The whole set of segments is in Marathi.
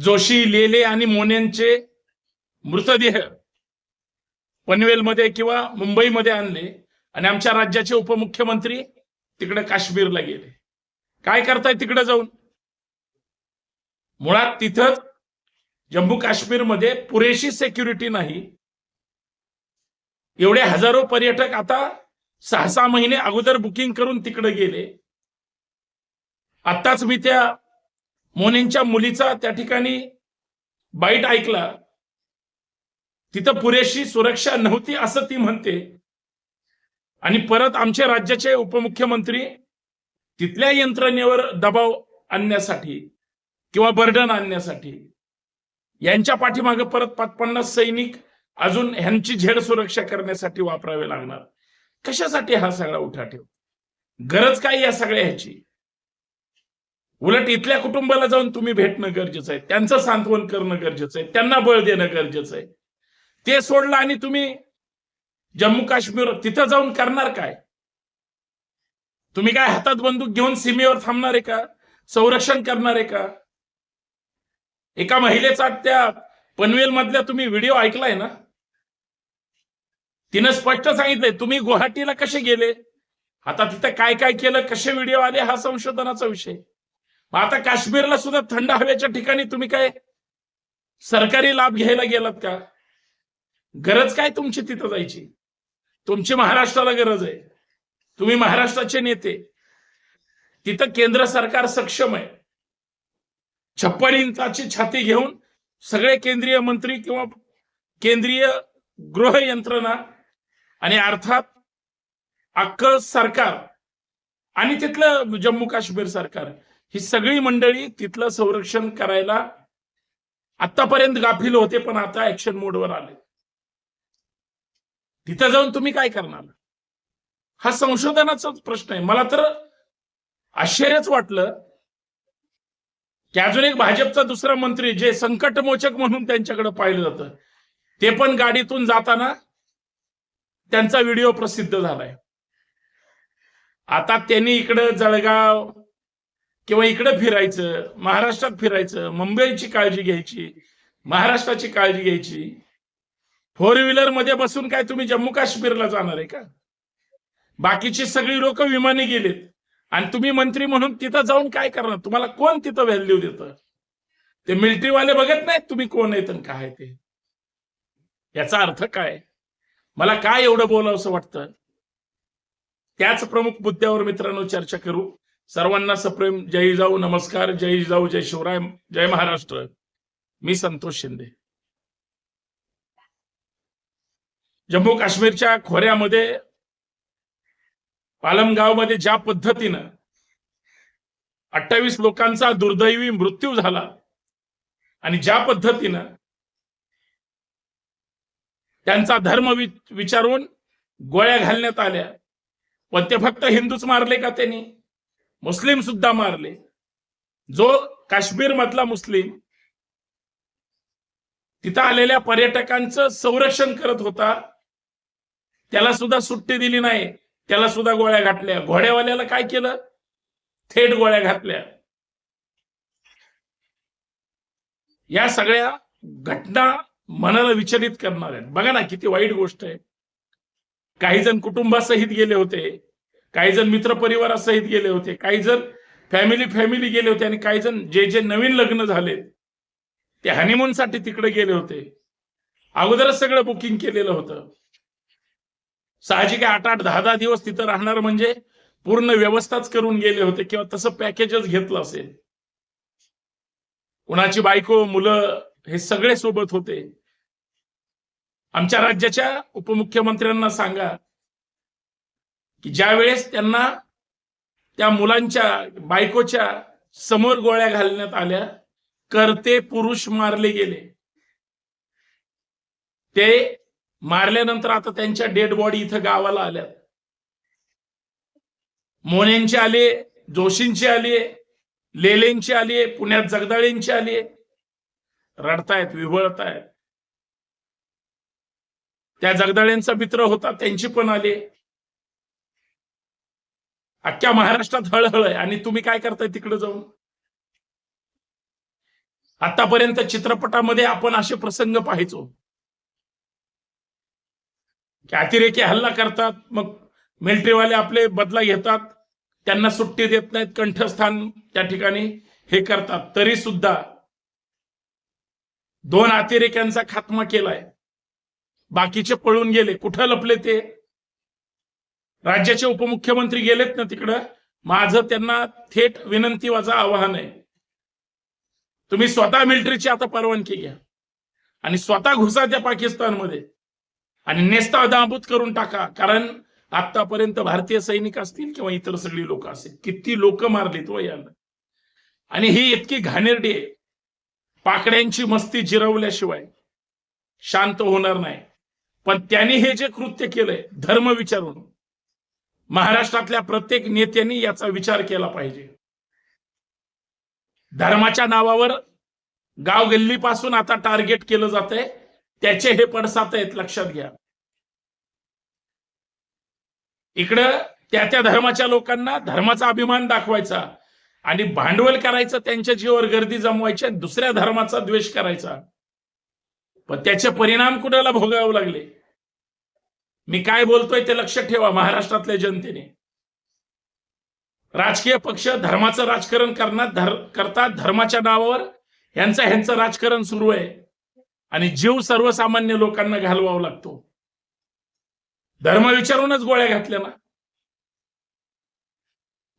जोशी लेले आणि मोन्यांचे मृतदेह पनवेलमध्ये किंवा मुंबईमध्ये आणले. आणि आमच्या राज्याचे उपमुख्यमंत्री तिकडे काश्मीरला गेले. काय करताय तिकडे जाऊन? मुळात तिथं जम्मू काश्मीरमध्ये पुरेशी सेक्युरिटी नाही. एवढे हजारो पर्यटक आता सहा सहा महिने अगोदर बुकिंग करून तिकडे गेले. आत्ताच मी त्या मोनींच्या मुलीचा त्या ठिकाणी बाईट ऐकला. तिथं पुरेशी सुरक्षा नव्हती असं ती म्हणते. आणि परत आमच्या राज्याचे उपमुख्यमंत्री तिथल्या यंत्रणेवर दबाव आणण्यासाठी किंवा बर्डन आणण्यासाठी यांच्या पाठीमागे परत पाच पन्नास सैनिक अजून ह्यांची झेड सुरक्षा करण्यासाठी वापरावे लागणार. कशासाठी हा सगळा उठा ठेव? गरज काय या सगळ्या ह्याची उलट इथल्या कुटुंबाला जाऊन तुम्ही भेटणं गरजेचं आहे. त्यांचं सांत्वन करणं गरजेचं आहे. त्यांना बळ देणं गरजेचं आहे. ते सोडलं आणि तुम्ही जम्मू काश्मीर तिथं जाऊन करणार काय? तुम्ही काय हातात बंदूक घेऊन सीमेवर थांबणार आहे का? संरक्षण करणार आहे का? एका महिलेचा त्या पनवेल मधल्या तुम्ही व्हिडिओ ऐकलाय ना? तिनं स्पष्ट सांगितलंय तुम्ही गुवाहाटीला कसे गेले? आता तिथं काय काय केलं? कसे व्हिडिओ आले? हा संशोधनाचा विषय. मग आता काश्मीरला सुद्धा थंड हवेच्या ठिकाणी तुम्ही काय सरकारी लाभ घ्यायला गेलात का? गरज काय तुमची तिथं जायची? तुमची महाराष्ट्राला गरज आहे. तुम्ही महाराष्ट्राचे नेते. तिथं केंद्र सरकार सक्षम आहे. छप्पन इंचाची छाती घेऊन सगळे केंद्रीय मंत्री किंवा केंद्रीय गृह यंत्रणा आणि अर्थात अक्क सरकार आणि तिथलं जम्मू काश्मीर सरकार ही सगळी मंडळी तिथलं संरक्षण करायला आतापर्यंत गाफील होते पण आता ऍक्शन मोडवर आले. तिथं जाऊन तुम्ही काय करणार? हा संशोधनाचाच प्रश्न आहे. मला तर आश्चर्यच वाटलं की अजून एक भाजपचा दुसरा मंत्री जे संकटमोचक म्हणून त्यांच्याकडे पाहिलं जातं ते पण गाडीतून जाताना त्यांचा व्हिडिओ प्रसिद्ध झालाय. आता त्यांनी इकडं जळगाव किंवा इकडं फिरायचं महाराष्ट्रात फिरायचं मुंबईची काळजी घ्यायची महाराष्ट्राची काळजी घ्यायची. फोर व्हीलरमध्ये बसून काय तुम्ही जम्मू काश्मीरला जाणार आहे का? बाकीची सगळी लोक विमानी गेलेत. आणि तुम्ही मंत्री म्हणून तिथं जाऊन काय करणार? तुम्हाला कोण तिथं व्हॅल्यू देत? ते मिलिटरीवाले बघत नाहीत तुम्ही कोण आहेत आणि काय ते. याचा अर्थ काय? मला काय एवढं बोलावं असं वाटतं? त्याच प्रमुख मुद्द्यावर मित्रांनो चर्चा करू. सर्वांना सप्रेम. जय जाऊ नमस्कार. जय जाऊ जय शिवराय जय महाराष्ट्र. मी संतोष शिंदे. जम्मू काश्मीरच्या खोऱ्यामध्ये पालमगावमध्ये ज्या पद्धतीनं अठ्ठावीस लोकांचा दुर्दैवी मृत्यू झाला आणि ज्या पद्धतीनं त्यांचा धर्म वि- विचारून गोळ्या घालण्यात आल्या पण ते फक्त हिंदूच मारले का त्यांनी? मुस्लिम सुद्धा मारले. जो काश्मीर मधला मुस्लिम तिथं आलेल्या पर्यटकांचं संरक्षण करत होता त्याला सुद्धा सुट्टी दिली नाही. त्याला सुद्धा गोळ्या घातल्या. घोड्यावाल्याला काय केलं? थेट गोळ्या घातल्या. या सगळ्या घटना मनाला विचलित करणार आहेत बघा ना किती वाईट गोष्ट आहे. काही जण कुटुंबासहित गेले होते. काही जण मित्रपरिवारासहित गेले होते काही जण फॅमिली फॅमिली गेले होते आणि काही जण जे जे नवीन लग्न झाले ते हनीमून साठी तिकडे गेले होते. अगोदरच सगळं बुकिंग केलेलं होतं. साहजिक आठ आठ दहा दहा दिवस तिथं राहणार म्हणजे पूर्ण व्यवस्थाच करून गेले होते किंवा तसं पॅकेजच घेतलं असेल. कुणाची बायको मुलं हे सगळे सोबत होते. आमच्या राज्याच्या उपमुख्यमंत्र्यांना सांगा की ज्या वेळेस त्यांना त्या मुलांच्या बायकोच्या समोर गोळ्या घालण्यात आल्या करते पुरुष मारले गेले. ते मारल्यानंतर आता त्यांच्या डेड बॉडी इथं गावाला आल्या मोन्यांचे आले जोशींचे आले लेलेंचे आले पुण्यात जगदाळेंचे आले. रडतायत विवळतायत त्या जगदाळेंचा मित्र होता त्यांची पण आले. अख्ख्या महाराष्ट्रात हळहळ आहे. आणि तुम्ही काय करताय तिकडे जाऊन? आतापर्यंत चित्रपटामध्ये आपण असे प्रसंग पाहायचो. की अतिरेकी हल्ला करतात मग मिलिटरीवाले आपले बदला घेतात त्यांना सुट्टी देत नाहीत कंठस्थान त्या ठिकाणी हे करतात. तरी सुद्धा दोन अतिरेक्यांचा खात्मा केलाय. बाकीचे पळून गेले. कुठं लपले ते? राज्याचे उपमुख्यमंत्री गेलेत ना तिकडं माझं त्यांना थेट विनंती वाचा आवाहन आहे. तुम्ही स्वतः मिलिटरीची आता परवानगी घ्या. आणि स्वतः घुसा त्या पाकिस्तानमध्ये. आणि नेस्ता नाबूद करून टाका. कारण आतापर्यंत भारतीय सैनिक असतील किंवा इतर सगळी लोक असतील किती लोक मारलीत हो व याला आणि ही इतकी घाणेरडी आहे. पाकड्यांची मस्ती जिरवल्याशिवाय शांत होणार नाही. पण त्यांनी हे जे कृत्य केलंय धर्म विचारून महाराष्ट्रातल्या प्रत्येक नेत्यांनी याचा विचार केला पाहिजे. धर्माच्या नावावर गाव गल्लीपासून आता टार्गेट केलं जात आहे त्याचे हे पडसात आहेत लक्षात घ्या. इकडं त्या त्या धर्माच्या लोकांना धर्माचा अभिमान दाखवायचा आणि भांडवल करायचं त्यांच्या जीवावर गर्दी जमवायची आणि दुसऱ्या धर्माचा द्वेष करायचा. पण त्याचे परिणाम कुणाला भोगावे लागले? मी काय बोलतोय ते लक्षात ठेवा महाराष्ट्रातल्या जनतेने. राजकीय पक्ष धर्माचं राजकारण करणार धर करतात धर्माच्या नावावर यांचं ह्यांचं राजकारण सुरू आहे. आणि जीव सर्वसामान्य लोकांना घालवावा लागतो. धर्म विचारूनच गोळ्या घातल्या ना.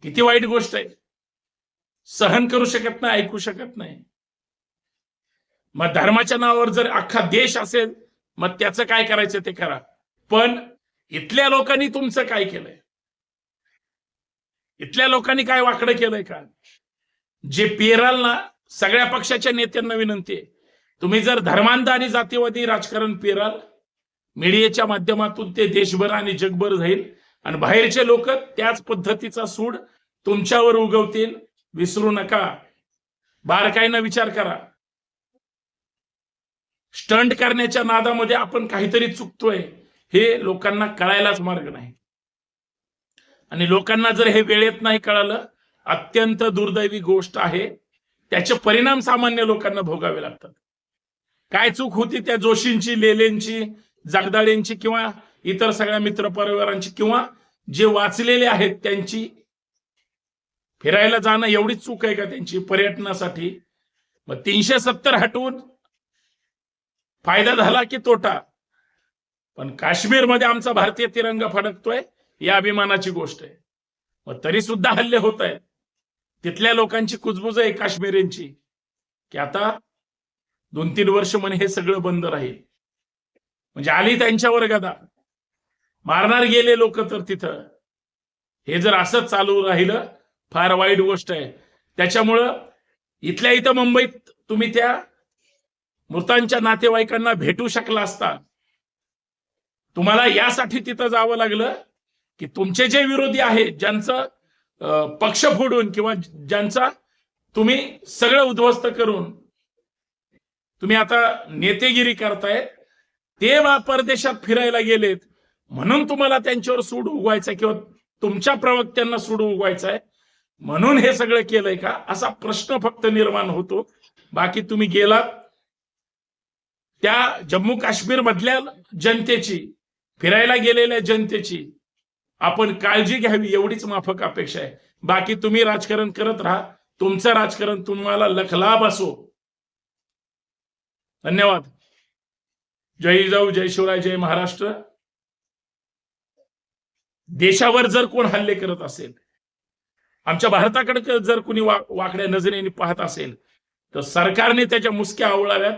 किती वाईट गोष्ट आहे. सहन करू शकत नाही ऐकू शकत नाही. मग धर्माच्या नावावर जर अख्खा देश असेल मग त्याचं काय करायचं ते करा. पण इथल्या लोकांनी तुमचं काय केलंय? इथल्या लोकांनी काय वाकडं केलंय का? जे पेराल ना सगळ्या पक्षाच्या नेत्यांना विनंती आहे. तुम्ही जर धर्मांध आणि जातीवादी राजकारण पेराल मीडियाच्या माध्यमातून ते देशभर आणि जगभर जाईल आणि बाहेरचे लोक त्याच पद्धतीचा सूड तुमच्यावर उगवतील. विसरू नका. बारकाईनं विचार करा. स्टंट करण्याच्या नादामध्ये आपण काहीतरी चुकतोय. हे लोकांना कळायलाच मार्ग नाही. आणि लोकांना जर हे वेळेत नाही कळालं अत्यंत दुर्दैवी गोष्ट आहे. त्याचे परिणाम सामान्य लोकांना भोगावे लागतात. काय चूक होती त्या जोशींची लेलेंची जगदाळेंची किंवा इतर सगळ्या मित्र परिवारांची किंवा जे वाचलेले आहेत त्यांची? फिरायला जाणं एवढीच चूक आहे का त्यांची पर्यटनासाठी? मग तीनशे सत्तर हटवून फायदा झाला की तोटा? पण काश्मीरमध्ये आमचा भारतीय तिरंगा फडकतोय या अभिमानाची गोष्ट आहे. मग तरी सुद्धा हल्ले होत आहेत. तिथल्या लोकांची कुजबुज आहे काश्मीरींची. की आता दोन तीन वर्ष म्हणे हे सगळं बंद राहील. म्हणजे आली त्यांच्यावर गदा मारणार गेले लोक तर तिथं. हे जर असंच चालू राहिलं फार वाईट गोष्ट आहे. त्याच्यामुळं इथल्या इथं मुंबईत तुम्ही त्या मृतांच्या नातेवाईकांना भेटू शकला असता. तुम्हाला यासाठी तिथं जावं लागलं की तुमचे जे विरोधी आहेत ज्यांचं पक्ष फोडून किंवा ज्यांचा तुम्ही सगळं उद्ध्वस्त करून तुम्ही आता नेतेगिरी करतायत ते परदेशात फिरायला गेलेत. म्हणून तुम्हाला त्यांच्यावर सूड उगवायचा किंवा तुमच्या प्रवक्त्यांना सूड उगवायचा आहे म्हणून हे सगळं केलंय का? असा प्रश्न फक्त निर्माण होतो. बाकी तुम्ही गेलात त्या जम्मू काश्मीर मधल्या जनतेची फिरायला गेलेल्या जनतेची आपण काळजी घ्यावी एवढीच माफक अपेक्षा आहे. बाकी तुम्ही राजकारण करत राहा. तुमचं राजकारण तुम्हाला लखलाभ असो. धन्यवाद. जय जाऊ जय शिवराय जय महाराष्ट्र. देशावर जर कोण हल्ले करत असेल आमच्या भारताकडे जर कुणी वा वाकड्या नजरेने पाहत असेल तर सरकारने त्याच्या मुसक्या आवळाव्यात.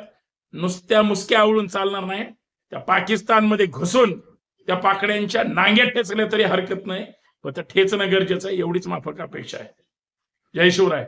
नुसत्या मुसक्या आवळून चालणार नाही. त्या पाकिस्तानमध्ये घुसून त्या पाकड्यांच्या नांग्यात ठेचल्या तरी हरकत नाही. पण त्या ठेचणं गरजेचं आहे एवढीच माफक अपेक्षा आहे. जय शिवराय.